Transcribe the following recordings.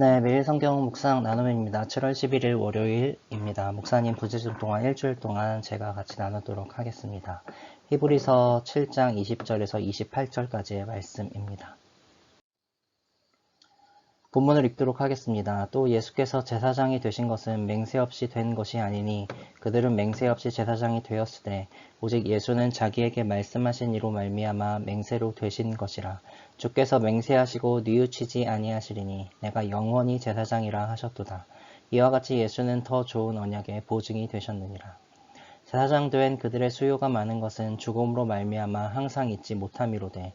네, 매일 성경 묵상 나눔입니다. 7월 11일 월요일입니다. 목사님 부재중 동안 일주일 동안 제가 같이 나누도록 하겠습니다. 히브리서 7장 20절에서 28절까지의 말씀입니다. 본문을 읽도록 하겠습니다. 또 예수께서 제사장이 되신 것은 맹세 없이 된 것이 아니니 그들은 맹세 없이 제사장이 되었으되 오직 예수는 자기에게 말씀하신 이로 말미암아 맹세로 되신 것이라 주께서 맹세하시고 뉘우치지 아니하시리니 내가 영원히 제사장이라 하셨도다. 이와 같이 예수는 더 좋은 언약의 보증이 되셨느니라. 제사장 된 그들의 수요가 많은 것은 죽음으로 말미암아 항상 잊지 못함이로되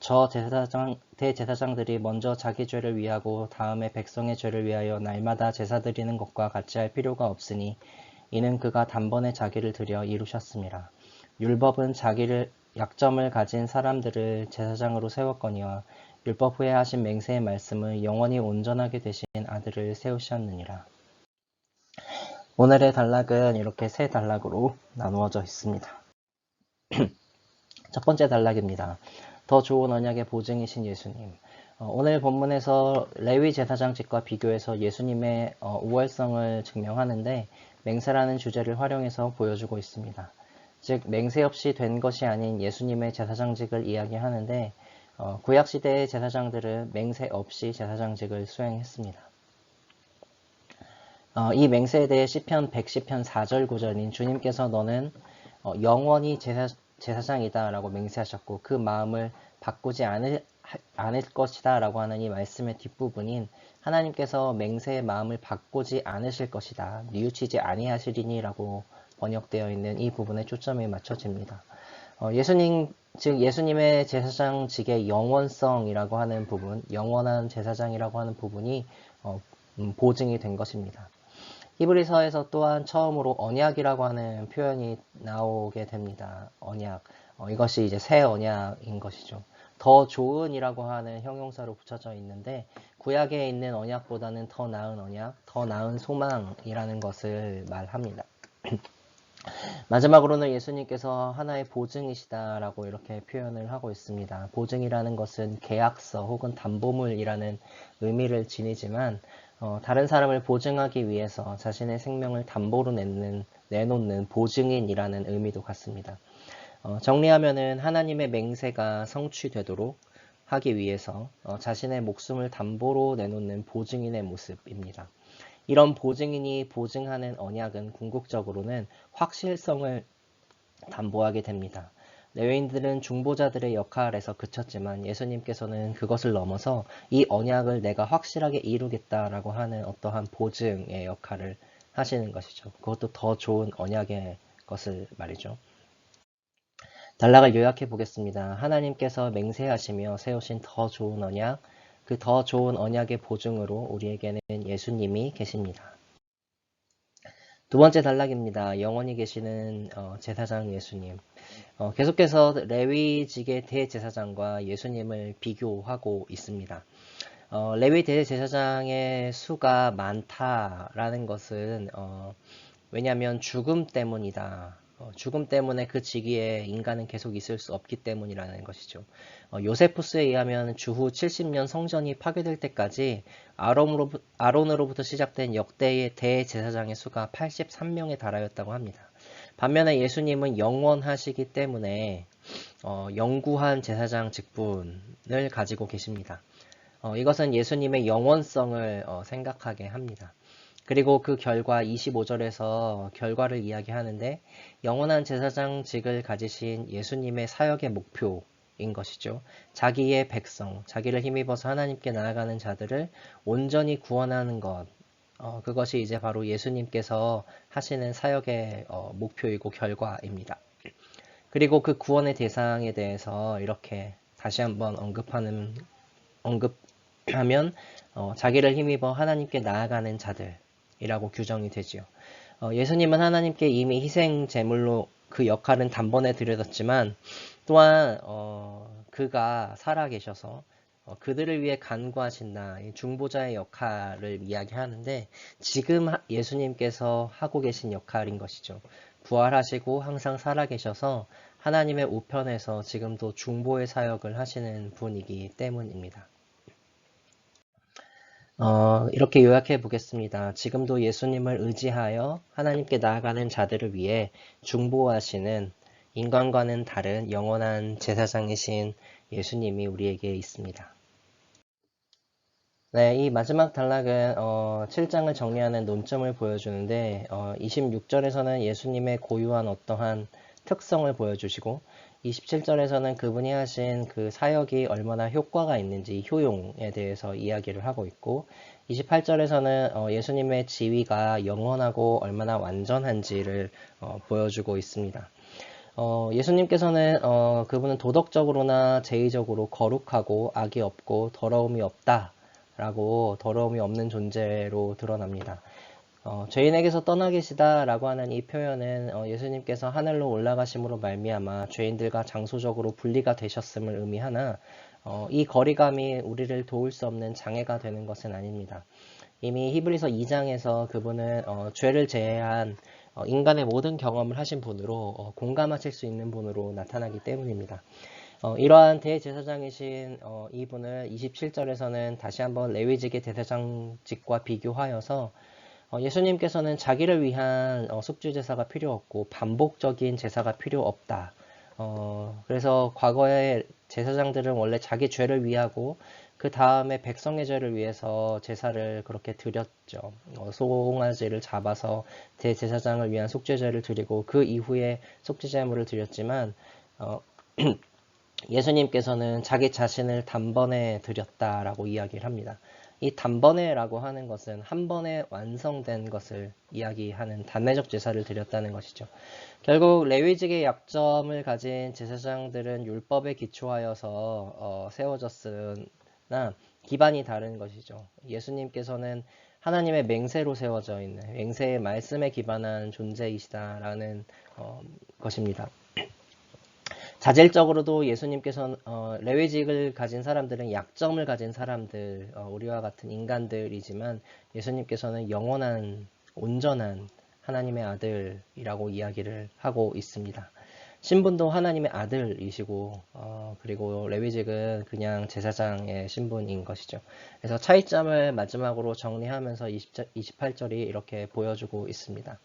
저 제사장, 대제사장들이 먼저 자기 죄를 위하고 다음에 백성의 죄를 위하여 날마다 제사 드리는 것과 같이 할 필요가 없으니 이는 그가 단번에 자기를 들여 이루셨습니다. 율법은 자기를 약점을 가진 사람들을 제사장으로 세웠거니와 율법 후에 하신 맹세의 말씀을 영원히 온전하게 되신 아들을 세우셨느니라. 오늘의 단락은 이렇게 세 단락으로 나누어져 있습니다. 첫 번째 단락입니다. 더 좋은 언약의 보증이신 예수님. 어, 오늘 본문에서 레위 제사장직과 비교해서 예수님의 어, 우월성을 증명하는데 맹세라는 주제를 활용해서 보여주고 있습니다. 즉 맹세 없이 된 것이 아닌 예수님의 제사장직을 이야기하는데 어, 구약시대의 제사장들은 맹세 없이 제사장직을 수행했습니다. 어, 이 맹세에 대해 시편 110편 4절 9절인 주님께서 너는 어, 영원히 제사, 제사장이다 라고 맹세하셨고 그 마음을 바꾸지 않을, 않을 것이다 라고 하는 이 말씀의 뒷부분인 하나님께서 맹세의 마음을 바꾸지 않으실 것이다 뉘우치지 아니하시리니 라고 번역되어 있는 이 부분에 초점이 맞춰집니다. 어, 예수님 즉 예수님의 제사장직의 영원성이라고 하는 부분, 영원한 제사장이라고 하는 부분이 어, 음, 보증이 된 것입니다. 히브리서에서 또한 처음으로 언약이라고 하는 표현이 나오게 됩니다. 언약. 어, 이것이 이제 새 언약인 것이죠. 더 좋은이라고 하는 형용사로 붙여져 있는데 구약에 있는 언약보다는 더 나은 언약, 더 나은 소망이라는 것을 말합니다. 마지막으로는 예수님께서 하나의 보증이시다라고 이렇게 표현을 하고 있습니다. 보증이라는 것은 계약서 혹은 담보물이라는 의미를 지니지만 어, 다른 사람을 보증하기 위해서 자신의 생명을 담보로 내는, 내놓는 보증인이라는 의미도 같습니다. 어, 정리하면은 하나님의 맹세가 성취되도록 하기 위해서 어, 자신의 목숨을 담보로 내놓는 보증인의 모습입니다. 이런 보증인이 보증하는 언약은 궁극적으로는 확실성을 담보하게 됩니다. 레위인들은 중보자들의 역할에서 그쳤지만 예수님께서는 그것을 넘어서 이 언약을 내가 확실하게 이루겠다라고 하는 어떠한 보증의 역할을 하시는 것이죠. 그것도 더 좋은 언약의 것을 말이죠. 단락을 요약해 보겠습니다. 하나님께서 맹세하시며 세우신 더 좋은 언약, 그 더 좋은 언약의 보증으로 우리에게는 예수님이 계십니다. 두 번째 단락입니다. 영원히 계시는 어, 제사장 예수님. 어, 계속해서 레위직의 대제사장과 예수님을 비교하고 있습니다. 어, 레위 대제사장의 수가 많다라는 것은 어, 왜냐하면 죽음 때문이다. 어, 죽음 때문에 그 직위에 인간은 계속 있을 수 없기 때문이라는 것이죠. 어, 요세푸스에 의하면 주후 70년 성전이 파괴될 때까지 아론으로, 아론으로부 터 시작된 역대의 대제사장의 수가 83명에 달하였다고 합니다. 반면에 예수님은 영원하시기 때문에 어, 영구한 제사장 직분을 가지고 계십니다. 어, 이것은 예수님의 영원성을 어, 생각하게 합니다. 그리고 그 결과 25절에서 결과를 이야기하는데 영원한 제사장직을 가지신 예수님의 사역의 목표인 것이죠. 자기의 백성, 자기를 힘입어서 하나님께 나아가는 자들을 온전히 구원하는 것. 어, 그것이 이제 바로 예수님께서 하시는 사역의 어, 목표이고 결과입니다. 그리고 그 구원의 대상에 대해서 이렇게 다시 한번 언급하는 언급하면 어, 자기를 힘입어 하나님께 나아가는 자들 이라고 규정이 되지요. 어, 예수님은 하나님께 이미 희생 제물로 그 역할은 단번에 들여졌지만 또한 어, 그가 살아 계셔서 어, 그들을 위해 간구하신다. 이 중보자의 역할을 이야기하는데 지금 하- 예수님께서 하고 계신 역할인 것이죠. 부활하시고 항상 살아 계셔서 하나님의 우편에서 지금도 중보의 사역을 하시는 분이기 때문입니다. 어, 이렇게 요약해 보겠습니다. 지금도 예수님을 의지하여 하나님께 나아가는 자들을 위해 중보하시는 인간과는 다른 영원한 제사장이신 예수님이 우리에게 있습니다. 네, 이 마지막 단락은 어, 7장을 정리하는 논점을 보여주는데 어, 26절에서는 예수님의 고유한 어떠한 특성을 보여주시고 27절에서는 그분이 하신 그 사역이 얼마나 효과가 있는지 효용에 대해서 이야기를 하고 있고 28절에서는 어, 예수님의 지위가 영원하고 얼마나 완전한지를 어, 보여주고 있습니다. 어, 예수님께서는 어, 그분은 도덕적으로나 제의적으로 거룩하고 악이 없고 더러움이 없다 라고 더러움이 없는 존재로 드러납니다. 어, 죄인에게서 떠나 계시다라고 하는 이 표현은 어, 예수님께서 하늘로 올라가심으로 말미암아 죄인들과 장소적으로 분리가 되셨음을 의미하나 어, 이 거리감이 우리를 도울 수 없는 장애가 되는 것은 아닙니다. 이미 히브리서 2장에서 그분은 어, 죄를 제외한 어, 인간의 모든 경험을 하신 분으로 어, 공감하실 수 있는 분으로 나타나기 때문입니다. 어, 이러한 대제사장이신 어, 이분을 27절에서는 다시 한번 레위직의 대제사장직과 비교하여서 어, 예수님께서는 자기를 위한 어, 속죄 제사가 필요 없고 반복적인 제사가 필요 없다. 어, 그래서 과거의 제사장들은 원래 자기 죄를 위하고 그 다음에 백성의 죄를 위해서 제사를 그렇게 드렸죠. 어, 송아지를 잡아서 대제사장을 위한 속죄제를 드리고 그 이후에 속죄제물을 드렸지만 어, 예수님께서는 자기 자신을 단번에 드렸다라고 이야기를 합니다. 이 단번에라고 하는 것은 한 번에 완성된 것을 이야기하는 단내적 제사를 드렸다는 것이죠. 결국 레위직의 약점을 가진 제사장들은 율법에 기초하여서 어, 세워졌으나 기반이 다른 것이죠. 예수님께서는 하나님의 맹세로 세워져 있는 맹세의 말씀에 기반한 존재이시다라는 어, 것입니다. 자질적으로도 예수님께서는 어, 레위직을 가진 사람들은 약점을 가진 사람들, 어, 우리와 같은 인간들이지만 예수님께서는 영원한 온전한 하나님의 아들이라고 이야기를 하고 있습니다. 신분도 하나님의 아들이시고 어, 그리고 레위직은 그냥 제사장의 신분인 것이죠. 그래서 차이점을 마지막으로 정리하면서 20, 28절이 이렇게 보여주고 있습니다.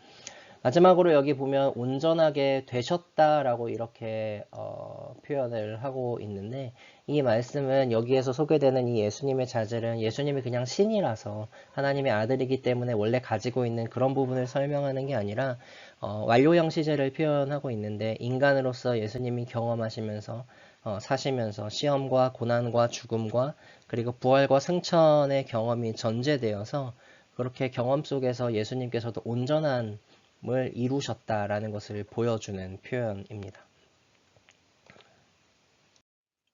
마지막으로 여기 보면 온전하게 되셨다라고 이렇게 어, 표현을 하고 있는데 이 말씀은 여기에서 소개되는 이 예수님의 자질은 예수님이 그냥 신이라서 하나님의 아들이기 때문에 원래 가지고 있는 그런 부분을 설명하는 게 아니라 어, 완료형 시제를 표현하고 있는데 인간으로서 예수님이 경험하시면서 어, 사시면서 시험과 고난과 죽음과 그리고 부활과 승천의 경험이 전제되어서 그렇게 경험 속에서 예수님께서도 온전한 을 이루셨다라는 것을 보여주는 표현입니다.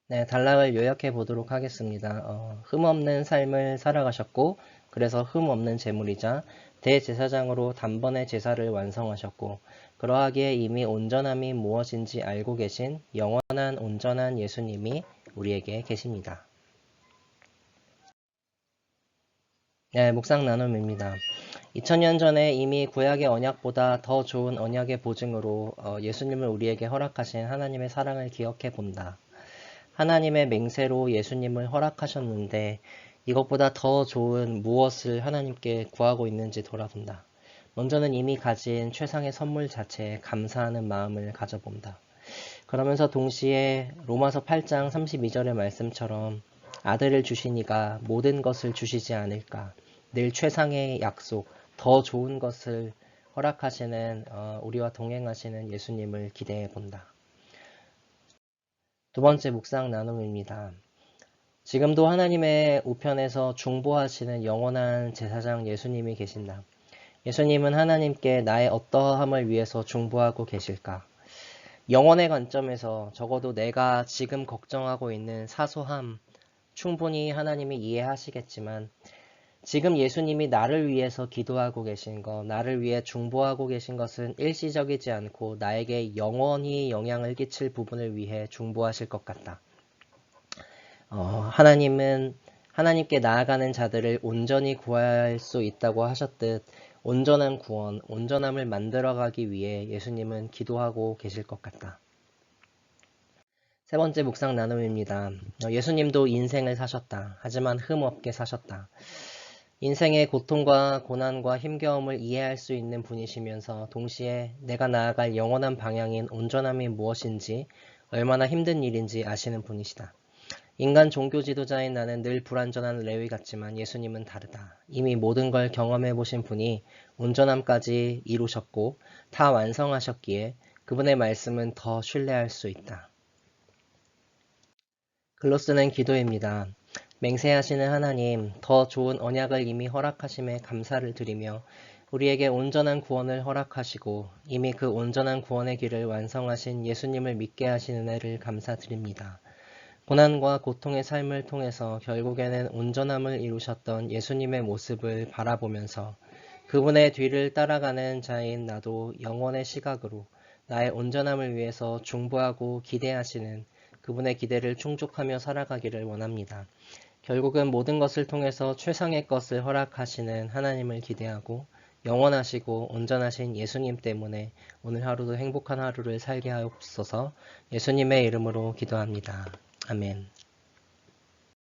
네, 단락을 요약해 보도록 하겠습니다. 어, 흠없는 삶을 살아가셨고, 그래서 흠없는 제물이자 대제사장으로 단번에 제사를 완성하셨고, 그러하기에 이미 온전함이 무엇인지 알고 계신 영원한 온전한 예수님이 우리에게 계십니다. 네, 묵상 나눔입니다. 2000년 전에 이미 구약의 언약보다 더 좋은 언약의 보증으로 어, 예수님을 우리에게 허락하신 하나님의 사랑을 기억해 본다. 하나님의 맹세로 예수님을 허락하셨는데 이것보다 더 좋은 무엇을 하나님께 구하고 있는지 돌아본다. 먼저는 이미 가진 최상의 선물 자체에 감사하는 마음을 가져본다. 그러면서 동시에 로마서 8장 32절의 말씀처럼 아들을 주시니가 모든 것을 주시지 않을까. 늘 최상의 약속, 더 좋은 것을 허락하시는 어, 우리와 동행하시는 예수님을 기대해 본다. 두 번째 묵상 나눔입니다. 지금도 하나님의 우편에서 중보하시는 영원한 제사장 예수님이 계신다. 예수님은 하나님께 나의 어떠함을 위해서 중보하고 계실까? 영원의 관점에서 적어도 내가 지금 걱정하고 있는 사소함, 충분히 하나님이 이해하시겠지만 지금 예수님이 나를 위해서 기도하고 계신 것, 나를 위해 중보하고 계신 것은 일시적이지 않고 나에게 영원히 영향을 끼칠 부분을 위해 중보하실 것 같다. 어, 하나님은 하나님께 나아가는 자들을 온전히 구할 수 있다고 하셨듯 온전한 구원, 온전함을 만들어가기 위해 예수님은 기도하고 계실 것 같다. 세 번째 묵상 나눔입니다. 어, 예수님도 인생을 사셨다. 하지만 흠 없게 사셨다. 인생의 고통과 고난과 힘겨움을 이해할 수 있는 분이시면서 동시에 내가 나아갈 영원한 방향인 온전함이 무엇인지 얼마나 힘든 일인지 아시는 분이시다. 인간 종교 지도자인 나는 늘 불완전한 레위 같지만 예수님은 다르다. 이미 모든 걸 경험해 보신 분이 온전함까지 이루셨고 다 완성하셨기에 그분의 말씀은 더 신뢰할 수 있다. 글로스는 기도입니다. 맹세하시는 하나님, 더 좋은 언약을 이미 허락하심에 감사를 드리며 우리에게 온전한 구원을 허락하시고 이미 그 온전한 구원의 길을 완성하신 예수님을 믿게 하신 은혜를 감사드립니다. 고난과 고통의 삶을 통해서 결국에는 온전함을 이루셨던 예수님의 모습을 바라보면서 그분의 뒤를 따라가는 자인 나도 영원의 시각으로 나의 온전함을 위해서 중보하고 기대하시는 그분의 기대를 충족하며 살아가기를 원합니다. 결국은 모든 것을 통해서 최상의 것을 허락하시는 하나님을 기대하고 영원하시고 온전하신 예수님 때문에 오늘 하루도 행복한 하루를 살게 하옵소서 예수님의 이름으로 기도합니다. 아멘.